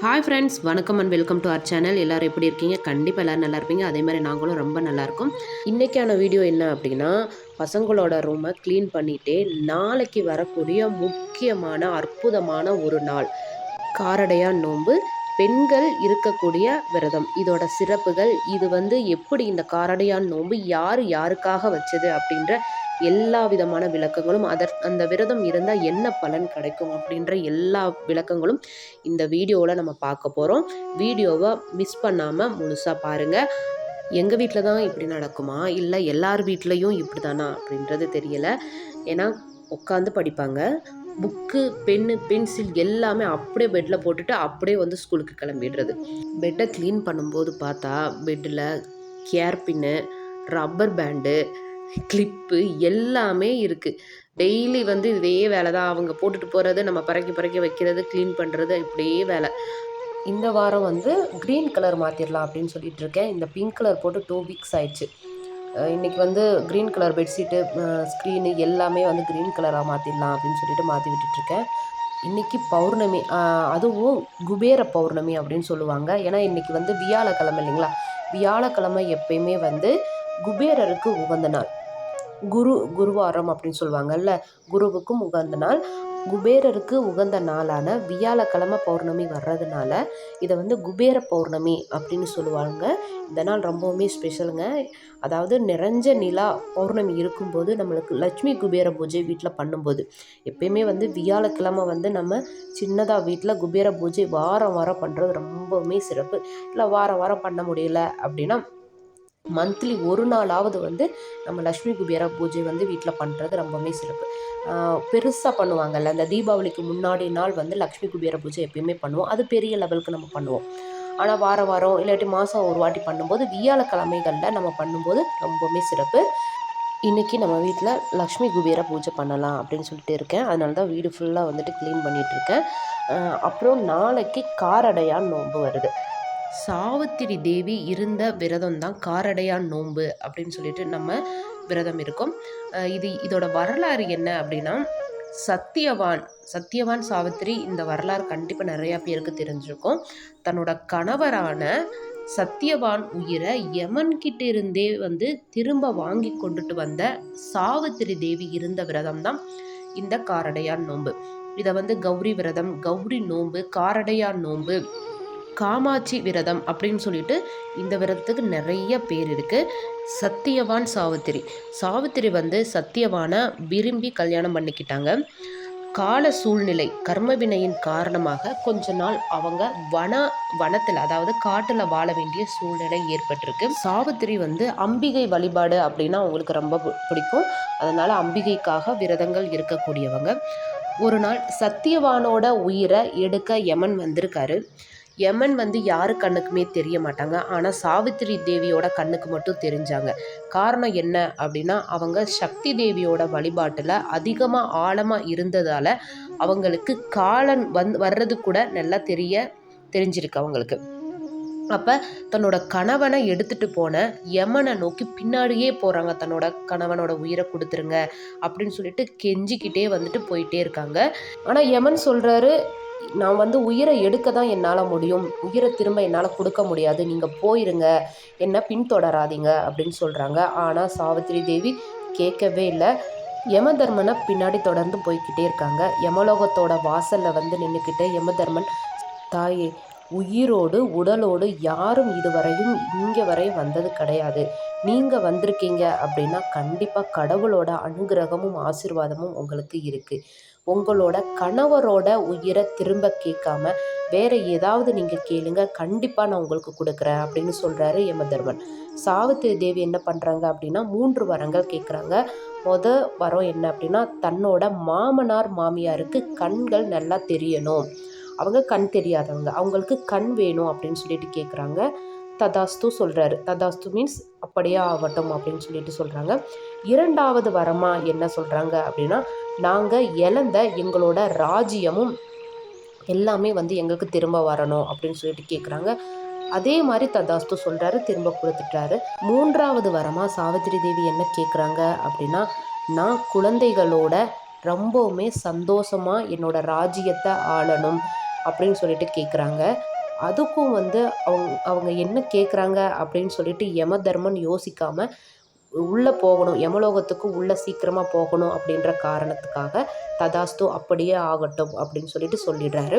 Hi friends வணக்கம் and welcome to our channel எல்லோரும் எப்படி இருக்கீங்க? கண்டிப்பாக எல்லோரும் நல்லா இருப்பீங்க. அதே மாதிரி நாங்களும் ரொம்ப நல்லாயிருக்கும் இன்றைக்கான வீடியோ என்ன அப்படின்னா பசங்களோட ரூமை க்ளீன் பண்ணிவிட்டு நாளைக்கு வரக்கூடிய முக்கியமான அற்புதமான ஒரு நாள். காரடையா நோன்பு பெண்கள் இருக்கக்கூடிய விரதம். இதோட சிறப்புகள் இது வந்து எப்படி இந்த காரடையான் நோன்பு யார் யாருக்காக வச்சது அப்படின்ற எல்லா விதமான விளக்கங்களும் அதற் அந்த விரதம் இருந்தால் என்ன பலன் கிடைக்கும் அப்படின்ற எல்லா விளக்கங்களும் இந்த வீடியோவில் நம்ம பார்க்க போகிறோம் வீடியோவை மிஸ் பண்ணாமல் முழுசாக பாருங்கள் எங்கள் வீட்டில் தான் இப்படி நடக்குமா? இல்லை எல்லார் வீட்லேயும் இப்படி தானா அப்படின்றது தெரியலை. ஏன்னா உட்காந்து படிப்பாங்க. புக்கு பென்னு பென்சில் எல்லாமே அப்படியே பெட்டில் போட்டுட்டு அப்படியே வந்து ஸ்கூலுக்கு கிளம்பிடுறது. பெட்டை க்ளீன் பண்ணும்போது பார்த்தா பெட்டில் hair pin rubber band clip எல்லாமே இருக்குது டெய்லி வந்து இதே வேலை தான். அவங்க போட்டுட்டு போகிறது நம்ம பறக்கி பறக்கி வைக்கிறது க்ளீன் பண்ணுறது இப்படியே வேலை. இந்த வாரம் வந்து க்ரீன் கலர் மாற்றிடலாம் அப்படின்னு சொல்லிட்டு இருக்கேன். இந்த பிங்க் கலர் போட்டு டூ வீக்ஸ் ஆயிடுச்சு. இன்றைக்கி வந்து க்ரீன் கலர் பெட்ஷீட்டு ஸ்க்ரீனு எல்லாமே வந்து க்ரீன் கலராக மாற்றிடலாம் அப்படின்னு சொல்லிட்டு மாற்றி விட்டுட்ருக்கேன் இன்றைக்கி பௌர்ணமி அதுவும் குபேர பௌர்ணமி அப்படின்னு சொல்லுவாங்க. ஏன்னா இன்றைக்கி வந்து வியாழக்கிழமை இல்லைங்களா? வியாழக்கிழமை எப்பயுமே வந்து குபேரருக்கு உகந்த நாள். குரு குருவாரம் அப்படின்னு சொல்லுவாங்கல்ல குருவுக்கும் உகந்த நாள். குபேரருக்கு உகந்த நாளான வியாழக்கிழமை பௌர்ணமி வர்றதுனால இதை வந்து குபேர பௌர்ணமி அப்படின்னு சொல்லுவாங்க. இந்த நாள் ரொம்பவுமே ஸ்பெஷலுங்க அதாவது நிறைஞ்ச நிலா பௌர்ணமி இருக்கும்போது நம்மளுக்கு லட்சுமி குபேர பூஜை வீட்டில் பண்ணும்போது. எப்பயுமே வந்து வியாழக்கிழமை வந்து நம்ம சின்னதாக வீட்டில் குபேர பூஜை வாரம் வாரம் பண்ணுறது ரொம்பவுமே சிறப்பு. இல்லை வாரம் வாரம் பண்ண முடியல அப்படின்னா மந்த்லி ஒரு நாளாவது வந்து நம்ம லக்ஷ்மி குபேரா பூஜை வந்து வீட்டில் பண்ணுறது ரொம்பவுமே சிறப்பு. பெருசாக பண்ணுவாங்கல்ல அந்த தீபாவளிக்கு முன்னாடி நாள் வந்து லக்ஷ்மி குபேர பூஜை எப்பயுமே பண்ணுவோம். அது பெரிய லெவலுக்கு நம்ம பண்ணுவோம். ஆனால் வார வாரம் இல்லாட்டி மாதம் ஒரு வாட்டி பண்ணும்போது வியாழக்கிழமைகளில் நம்ம பண்ணும்போது ரொம்பவுமே சிறப்பு. இன்றைக்கி நம்ம வீட்டில் லக்ஷ்மி குபேரா பூஜை பண்ணலாம் அப்படின்னு சொல்லிட்டு இருக்கேன். அதனால தான் வீடு ஃபுல்லாக வந்துட்டு க்ளீன் பண்ணிகிட்ருக்கேன் அப்புறம் நாளைக்கு காரடையான் நோன்பு வருது. சாவித்திரி தேவி இருந்த விரதம் தான் காரடையான் நோன்பு அப்படின்னு சொல்லிட்டு நம்ம விரதம் இருக்கோம். இது இதோட வரலாறு என்ன அப்படின்னா சத்தியவான் சத்தியவான் சாவித்திரி இந்த வரலாறு கண்டிப்பாக நிறையா பேருக்கு தெரிஞ்சிருக்கும். தன்னோட கணவரான சத்தியவான் உயிரை யமன்கிட்ட இருந்தே வந்து திரும்ப வாங்கி கொண்டுட்டு வந்த சாவித்திரி தேவி இருந்த விரதம் தான் இந்த காரடையான் நோன்பு. இதை வந்து கௌரி விரதம் கௌரி நோன்பு காரடையான் நோன்பு காமாட்சி விரதம் அப்படின்னு சொல்லிட்டு இந்த விரதத்துக்கு நிறைய பேர் இருக்குது சத்தியவான் சாவித்திரி. சாவித்திரி வந்து சத்தியவானை விரும்பி கல்யாணம் பண்ணிக்கிட்டாங்க. கால சூழ்நிலை கர்மவினையின் காரணமாக கொஞ்ச நாள் அவங்க வன வனத்தில் அதாவது காட்டில் வாழ வேண்டிய சூழ்நிலை ஏற்பட்டிருக்கு. சாவித்திரி வந்து அம்பிகை வழிபாடு அப்படின்னா அவங்களுக்கு ரொம்ப பிடிக்கும். அதனால் அம்பிகைக்காக விரதங்கள் இருக்கக்கூடியவங்க. ஒரு நாள் சத்தியவானோட உயிரை எடுக்க யமன் வந்திருக்காரு. யமன் வந்து யாரு கண்ணுக்குமே தெரிய மாட்டாங்க. ஆனால் சாவித்திரி தேவியோட கண்ணுக்கு மட்டும் தெரிஞ்சாங்க. காரணம் என்ன அப்படின்னா அவங்க சக்தி தேவியோட வழிபாட்டில் அதிகமாக ஆழமாக இருந்ததால் அவங்களுக்கு காலன் வந் வர்றது கூட நல்லா தெரிய தெரிஞ்சிருக்கு அவங்களுக்கு. அப்போ தன்னோட கணவனை எடுத்துகிட்டு போன யமனை நோக்கி பின்னாடியே போகிறாங்க தன்னோட கணவனோட உயிரை கொடுத்துருங்க அப்படின்னு சொல்லிட்டு கெஞ்சிக்கிட்டே வந்துட்டு போயிட்டே இருக்காங்க. ஆனால் யமன் சொல்கிறாரு நான் வந்து உயிரை எடுக்க தான் என்னால் முடியும். உயிரை திரும்ப என்னால் கொடுக்க முடியாது. நீங்கள் போயிருங்க. என்ன பின்தொடராதீங்க அப்படின்னு சொல்கிறாங்க ஆனால் சாவித்திரி தேவி கேட்கவே இல்லை. யமதர்மனை பின்னாடி தொடர்ந்து போய்கிட்டே இருக்காங்க. யமலோகத்தோட வாசலில் வந்து நின்றுக்கிட்டு யமதர்மன் தாயே உயிரோடு உடலோடு யாரும் இதுவரையும் இங்கே வரை வந்தது கிடையாது. நீங்கள் வந்திருக்கீங்க அப்படின்னா கண்டிப்பாக கடவுளோட அனுகிரகமும் ஆசிர்வாதமும் உங்களுக்கு இருக்குது உங்களோட கணவரோட உயிரை திரும்ப கேட்காம வேற ஏதாவது நீங்கள் கேளுங்க கண்டிப்பாக நான் உங்களுக்கு கொடுக்குறேன் அப்படின்னு சொல்கிறாரு யமதர்மன். சாவித்திரி தேவி என்ன பண்ணுறாங்க அப்படின்னா மூன்று வரங்கள் கேட்குறாங்க மொத வரம் என்ன அப்படின்னா தன்னோட மாமனார் மாமியாருக்கு கண்கள் நல்லா தெரியணும். அவங்க கண் தெரியாதவங்க அவங்களுக்கு கண் வேணும் அப்படின்னு சொல்லிட்டு கேட்குறாங்க ததாஸ்து சொல்கிறாரு ததாஸ்து மீன்ஸ் அப்படியே ஆகட்டும் அப்படின்னு சொல்லிட்டு சொல்கிறாங்க இரண்டாவது வரமாக என்ன சொல்கிறாங்க அப்படின்னா நாங்கள் இழந்த எங்களோட ராஜ்யமும் எல்லாமே வந்து எங்களுக்கு திரும்ப வரணும் அப்படின்னு சொல்லிட்டு கேட்குறாங்க அதே மாதிரி ததாஸ்து சொல்கிறாரு திரும்ப கொடுத்துட்டாரு. மூன்றாவது வரமாக சாவித்திரி தேவி என்ன கேட்குறாங்க அப்படின்னா நான் குழந்தைகளோட ரொம்பவுமே சந்தோஷமாக என்னோட ராஜ்யத்தை ஆளணும் அப்படின்னு சொல்லிட்டு கேட்குறாங்க அதுக்கும் வந்து அவங்க அவங்க என்ன கேட்குறாங்க அப்படின்னு சொல்லிட்டு யம தர்மன் யோசிக்காமல் உள்ளே போகணும். யமலோகத்துக்கு உள்ளே சீக்கிரமாக போகணும் அப்படின்ற காரணத்துக்காக ததாஸ்து அப்படியே ஆகட்டும் அப்படின்னு சொல்லிட்டு சொல்லிடுறாரு.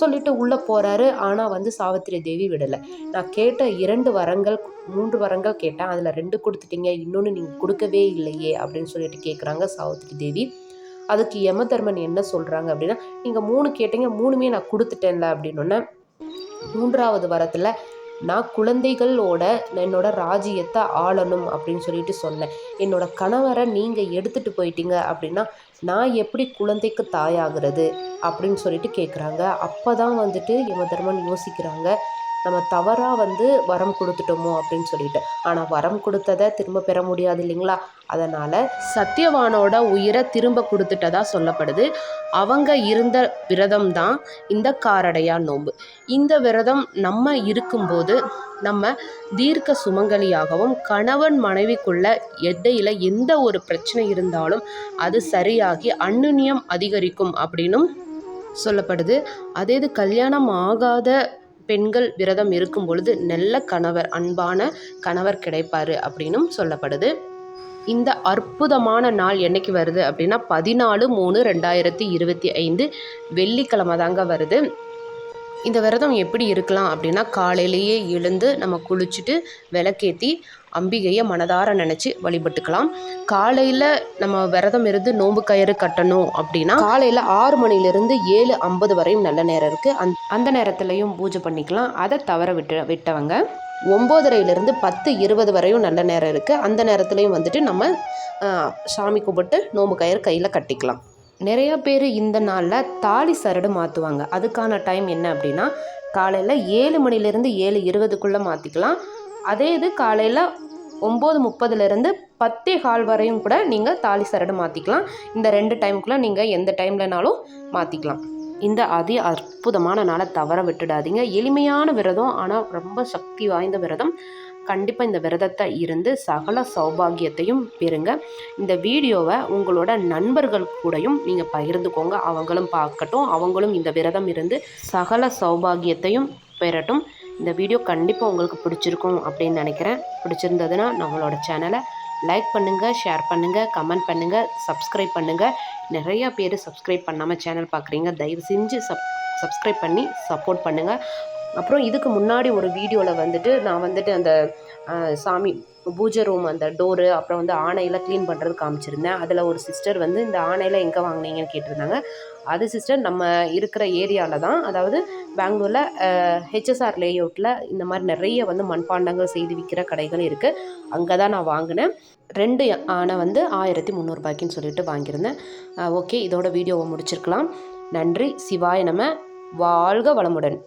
சொல்லிட்டு உள்ளே போகிறாரு ஆனால் வந்து சாவித்திரி தேவி விடலை. நான் கேட்ட இரண்டு வரங்கள் மூன்று வரங்கள் கேட்டேன். அதில் ரெண்டு கொடுத்துட்டீங்க. இன்னொன்று நீங்கள் கொடுக்கவே இல்லையே அப்படின்னு சொல்லிட்டு கேட்குறாங்க சாவித்திரி தேவி. அதுக்கு யம தர்மன் என்ன சொல்கிறாங்க அப்படின்னா நீங்கள் மூணு கேட்டீங்க. மூணுமே நான் கொடுத்துட்டேன்ல அப்படின்னு மூன்றாவது வரத்தில் நான் குழந்தைகளோட என்னோட ராஜ்யத்தை ஆளணும் அப்படின்னு சொல்லிட்டு சொன்னேன். என்னோட கணவரை நீங்கள் எடுத்துகிட்டு போயிட்டீங்க அப்படின்னா நான் எப்படி குழந்தைக்கு தாயாகிறது? அப்படின்னு சொல்லிட்டு கேட்குறாங்க அப்போ தான் வந்துட்டு யமதர்மன் யோசிக்கிறாங்க நம்ம தவறாக வந்து வரம் கொடுத்துட்டோமோ அப்படின்னு சொல்லிட்டு. ஆனால் வரம் கொடுத்ததை திரும்ப பெற முடியாது இல்லைங்களா? அதனால் சத்தியவானோட உயிரை திரும்ப கொடுத்துட்டதா சொல்லப்படுது. அவங்க இருந்த விரதம் தான் இந்த காரடையா நோன்பு. இந்த விரதம் நம்ம இருக்கும்போது நம்ம தீர்க்க சுமங்கலியாகவும் கணவன் மனைவிக்குள்ள எடையில் எந்த ஒரு பிரச்சனை இருந்தாலும் அது சரியாகி அன்னுன்யம் அதிகரிக்கும் அப்படின்னும் சொல்லப்படுது. அதே இது கல்யாணம் ஆகாத பெண்கள் விரதம் இருக்கும் பொழுது நல்ல கணவர் அன்பான கணவர் கிடைப்பார் அப்படின்னும் சொல்லப்படுது. இந்த அற்புதமான நாள் என்னைக்கு வருது அப்படின்னா பதினாலு மூணு ரெண்டாயிரத்தி இருபத்தி ஐந்து வெள்ளிக்கிழமை தாங்க வருது. இந்த விரதம் எப்படி இருக்கலாம் அப்படின்னா காலையிலேயே எழுந்து நம்ம குளிச்சுட்டு விளக்கேற்றி அம்பிகையை மனதார நினச்சி வழிபட்டுக்கலாம். காலையில் நம்ம விரதம் இருந்து நோம்பு கயிறு கட்டணும் அப்படின்னா காலையில் ஆறு மணிலேருந்து ஏழு ஐம்பது வரையும் நல்ல நேரம் இருக்குது அந் அந்த நேரத்துலையும் பூஜை பண்ணிக்கலாம். அதை தவற விட்டு விட்டவங்க ஒம்போதரையிலேருந்து பத்து இருபது வரையும் நல்ல நேரம் இருக்குது அந்த நேரத்துலையும் வந்துட்டு நம்ம சாமி கும்பிட்டு நோம்பு கயிறு கையில் கட்டிக்கலாம். நிறையா பேர் இந்த நாளில் தாலி சரடு மாற்றுவாங்க அதுக்கான டைம் என்ன அப்படின்னா காலையில் ஏழு மணிலேருந்து ஏழு இருபதுக்குள்ளே மாற்றிக்கலாம் அதே இது காலையில் ஒம்பது முப்பதுலேருந்து பத்தே கால் வரையும் கூட நீங்கள் தாலி சரடு மாற்றிக்கலாம் இந்த ரெண்டு டைமுக்குள்ளே நீங்கள் எந்த டைம்லனாலும் மாற்றிக்கலாம் இந்த அதி அற்புதமான நாளை தவற விட்டுடாதீங்க. எளிமையான விரதம் ஆனால் ரொம்ப சக்தி வாய்ந்த விரதம். கண்டிப்பாக இந்த விரதத்தை இருந்து சகல சௌபாகியத்தையும் பெறுங்க. இந்த வீடியோவை உங்களோட நண்பர்கள் கூடயும் நீங்கள் பகிர்ந்துக்கோங்க. அவங்களும் பார்க்கட்டும். அவங்களும் இந்த விரதம் இருந்து சகல சௌபாகியத்தையும் பெறட்டும். இந்த வீடியோ கண்டிப்பாக உங்களுக்கு பிடிச்சிருக்கும் அப்படின்னு நினைக்கிறேன். பிடிச்சிருந்ததுன்னா நம்மளோட சேனலை லைக் பண்ணுங்கள் ஷேர் பண்ணுங்கள் கமெண்ட் பண்ணுங்கள் சப்ஸ்கிரைப் பண்ணுங்கள் நிறையா பேர் சப்ஸ்கிரைப் பண்ணாமல் சேனல் பார்க்குறீங்க. தயவு செஞ்சு சப் சப்ஸ்கிரைப் பண்ணி சப்போர்ட் பண்ணுங்கள் அப்புறம் இதுக்கு முன்னாடி ஒரு வீடியோவில் வந்துட்டு நான் வந்துட்டு அந்த சாமி பூஜை ரூம் அந்த டோரு அப்புறம் வந்து ஆணையில் க்ளீன் பண்ணுறது காமிச்சிருந்தேன். அதில் ஒரு சிஸ்டர் வந்து இந்த ஆணையில் எங்கே வாங்கினீங்கன்னு கேட்டிருந்தாங்க. அது சிஸ்டர் நம்ம இருக்கிற ஏரியாவில் தான் அதாவது பெங்களூரில் ஹெச்எஸ்ஆர் லேஅவுட்டில் இந்த மாதிரி நிறைய வந்து மண்பாண்டங்கள் செய்து விற்கிற கடைகள் இருக்குது அங்கே தான் நான் வாங்கினேன். ரெண்டு ஆணை வந்து ஆயிரத்தி முந்நூறுபாய்க்குன்னு சொல்லிட்டு வாங்கியிருந்தேன். ஓகே இதோட வீடியோவை முடிச்சிருக்கலாம். நன்றி. சிவாய நம்ம வாழ்க வளமுடன்.